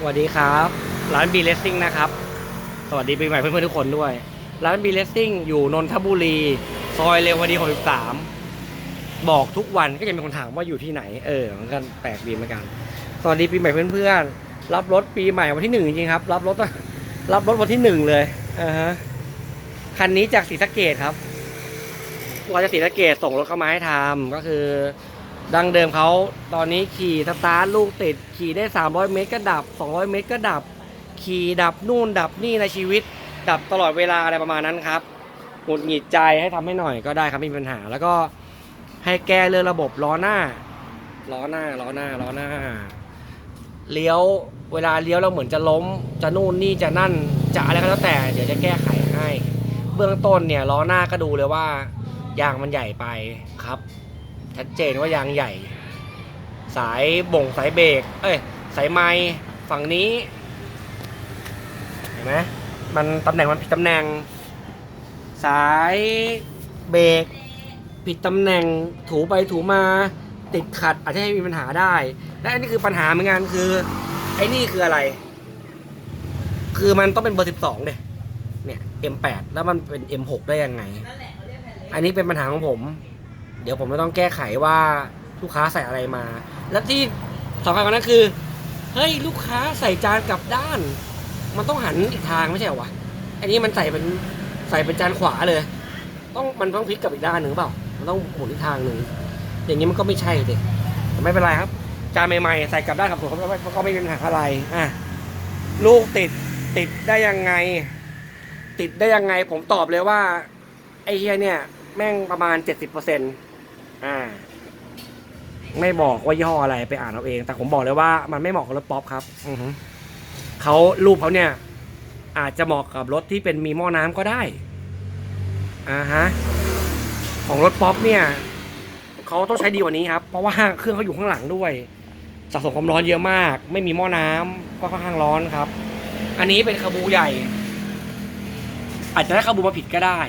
สวัสดีครับ ร้านบีเลสซิ่งนะครับ สวัสดีปีใหม่เพื่อนๆทุกคนด้วย ร้านบีเลสซิ่งอยู่นนทบุรี ซอยเรวดี63บอกทุกวันก็จะมีคนถามว่าอยู่ที่ไหน เออมันก็แปลกดีเหมือนกัน สวัสดีปีใหม่เพื่อนๆ รับรถปีใหม่วันที่หนึ่งจริงครับ รับรถรับรถวันที่หนึ่งเลยอ่าฮะ คันนี้จากศรีสะเกดครับว่าจะศรีสะเกดส่งรถเข้ามาให้ทำก็คือ ดังเดิมเขาตอนนี้ขี่สตาร์ทลูกติด ขี่ได้ 300 เมตรก็ดับ 200 เมตรก็ดับ ขี่ดับนู่นดับนี่ในชีวิต ดับตลอดเวลาอะไรประมาณนั้นครับหงุดหงิดใจให้ทำให้หน่อยก็ได้ครับไม่มีปัญหา แล้วก็ให้แก้เรื่องระบบล้อหน้าล้อหน้าล้อหน้าล้อหน้าเลี้ยวเวลาเลี้ยวเราเหมือนจะล้ม จะนู่นนี่จะนั่นจะอะไรก็แล้วแต่เดี๋ยวจะแก้ไขให้ เบื้องต้นเนี่ยล้อหน้าก็ดูเลยว่ายางมันใหญ่ไปครับ ชัดเจนว่ายางใหญ่ สายบ่งสายเบรกเอ้ยสายไม้ฝั่งนี้เห็นไหมมันตำแหน่งมันผิดตำแหน่ง สายเบรกผิดตำแหน่งถูไปถูมาติดขัดอาจจะให้มีปัญหาได้ และอันนี้คือปัญหาเหมือนกันคือ ไอ้นี่คืออะไร คือมันต้องเป็นเบอร์สิบสองเลยเนี่ย M8 แล้วมันเป็น M6 ได้ยังไง อันนี้เป็นปัญหาของผม เดี๋ยวผมจะต้องแก้ไขว่าลูกค้าใส่อะไรมา และที่สำคัญกว่านั้นคือ เฮ้ยลูกค้าใส่จานกลับด้าน มันต้องหันอีกทางไม่ใช่เหรอวะ อันนี้มันใส่เป็นใส่เป็นจานขวาเลย ต้องมันต้องพลิกกลับอีกด้านหนึ่งเปล่า มันต้องหมุนอีกทางหนึ่ง อย่างนี้มันก็ไม่ใช่เดิแต่ไม่เป็นไรครับ จานใหม่ๆใส่กลับด้านกับผมก็ไม่เป็นปัญหาอะไร อะ ลูกติดติดได้ยังไง ติดได้ยังไงผมตอบเลยว่า ไอ้เฮียเนี่ย แม่งประมาณเจ็ดสิบเปอร์เซ็นต์ อ่า ไม่บอกว่ายี่ห้ออะไรไปอ่านเอาเอง แต่ผมบอกเลยว่ามันไม่เหมาะกับรถป๊อปครับ อือฮึเขารูปเขาเนี่ย อาจจะเหมาะกับรถที่เป็นมีหม้อน้ำก็ได้อ่าฮะของรถป๊อปเนี่ยเขาต้องใช้ดีกว่านี้ครับ เพราะว่าเครื่องเขาอยู่ข้างหลังด้วยสะสมความร้อนเยอะมาก ไม่มีหม้อน้ำก็ค่อนข้างร้อนครับ อันนี้เป็นคาบูใหญ่ อาจจะได้คาบูมาผิดก็ได้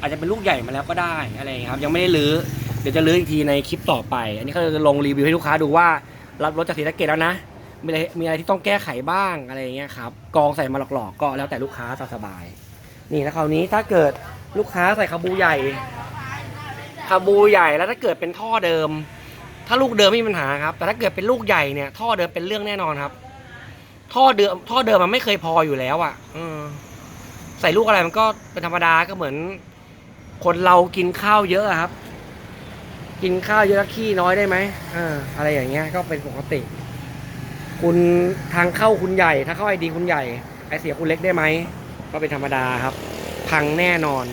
อาจจะเป็นลูกใหญ่มาแล้วก็ได้อะไรอย่างเงี้ยครับ ยังไม่ได้ลื้อเดี๋ยวจะลื้ออีกทีในคลิปต่อไป อันนี้ก็จะลงรีวิวให้ลูกค้าดูว่า รับรถจากศรีสะเกดแล้วนะ มีอะไรมีอะไรที่ต้องแก้ไขบ้างอะไรอย่างเงี้ยครับกองใส่มาหลอกๆ ก็แล้วแต่ลูกค้าสบายๆนี่แล้วคราวนี้ถ้าเกิดลูกค้าใส่คาบูใหญ่คาบูใหญ่แล้วถ้าเกิดเป็นท่อเดิม ถ้าลูกเดิมไม่มีปัญหาครับ แต่ถ้าเกิดเป็นลูกใหญ่เนี่ยท่อเดิมเป็นเรื่องแน่นอนครับ ท่อเดิมท่อเดิมมันไม่เคยพออยู่แล้วอะใส่ลูกอะไรมันก็เป็นธรรมดาก็เหมือน คนเรากินข้าวเยอะครับ กินข้าวเยอะขี้น้อยได้ไหมอ่าอะไรอย่างเงี้ยก็เป็นปกติ คุณทางเข้าคุณใหญ่ ถ้าเข้าไอดีคุณใหญ่ไอเสียคุณเล็กได้ไหมก็เป็นธรรมดาครับ พังแน่นอน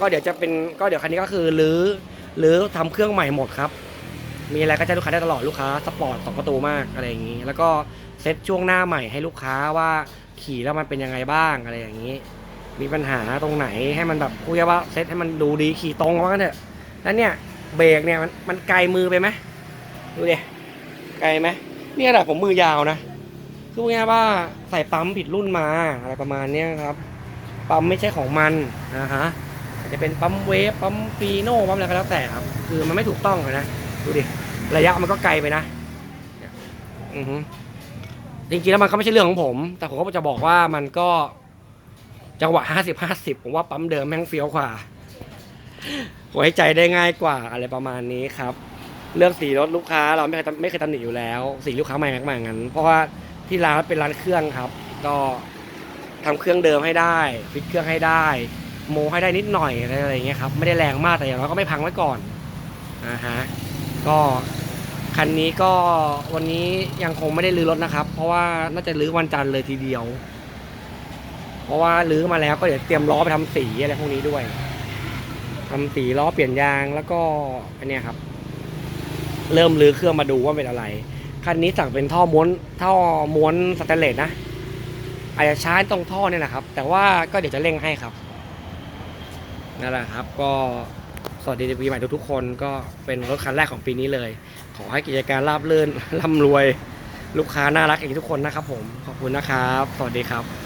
ก็เดี๋ยวจะเป็นก็เดี๋ยวคันนี้ก็คือรื้อรื้อทำเครื่องใหม่หมดครับ มีอะไรก็จะลูกค้าได้ตลอดลูกค้าสปอร์ตสองประตูมากอะไรอย่างนี้ แล้วก็เซตช่วงหน้าใหม่ให้ลูกค้าว่าขี่แล้วมันเป็นยังไงบ้างอะไรอย่างนี้ มีปัญหาตรงไหนให้มันแบบพูดง่ายว่าเซตให้มันดูดีขี่ตรงว่ากันเถอะแล้วเนี่ย เบรกเนี่ยมันมันไกลมือไปไหมดูดิไกลไหมเนี่ยแหละผมมือยาวนะคือพูดง่ายว่าใส่ปั๊มผิดรุ่นมาอะไรประมาณเนี้ยครับ ปั๊มไม่ใช่ของมันนะฮะอาจจะเป็นปั๊มเวฟปั๊มฟีโน่ปั๊มอะไรก็แล้วแต่ครับ คือมันไม่ถูกต้องนะดูดิระยะมันก็ไกลไปนะอือฮึจริงๆแล้วมันก็ไม่ใช่เรื่องของผม แต่ผมก็จะบอกว่ามันก็จังหวะห้าสิบห้าสิบผมว่าปั๊มเดิมแม่งเฟี้ยวกว่า ไว้ใจได้ง่ายกว่าอะไรประมาณนี้ครับ เรื่องสีรถลูกค้าเราไม่เคยไม่เคยตำหนิอยู่แล้ว สีลูกค้าใหม่มากๆงั้น เพราะว่าที่ร้านเป็นร้านเครื่องครับ ก็ทำเครื่องเดิมให้ได้ฟิตเครื่องให้ได้ โมให้ได้นิดหน่อยอะไรอย่างเงี้ยครับไม่ได้แรงมากแต่อย่างน้อยก็ไม่พังไว้ก่อนอ่าฮะก็คันนี้ก็วันนี้ยังคงไม่ได้รื้อรถนะครับ เพราะว่าน่าจะรื้อวันจันทร์เลยทีเดียว เพราะว่ารื้อมาแล้วก็เดี๋ยวเตรียมล้อไปทำสีอะไรพวกนี้ด้วย ทำสีล้อเปลี่ยนยางแล้วก็อันนี้ครับ เริ่มรื้อเครื่องมาดูว่าเป็นอะไรคันนี้สั่งเป็นท่อม้วนท่อม้วนสแตนเลสนะอาจจะช้าตรงท่อเนี่ยนะครับ แต่ว่าก็เดี๋ยวจะเร่งให้ครับนั่นแหละครับ ก็สวัสดีปีใหม่ทุกๆคนก็เป็นรถคันแรกของปีนี้เลย ขอให้กิจการราบรื่นร่ำรวย ลูกค้าน่ารักอีกทุกคนนะครับผมขอบคุณนะครับ สวัสดีครับ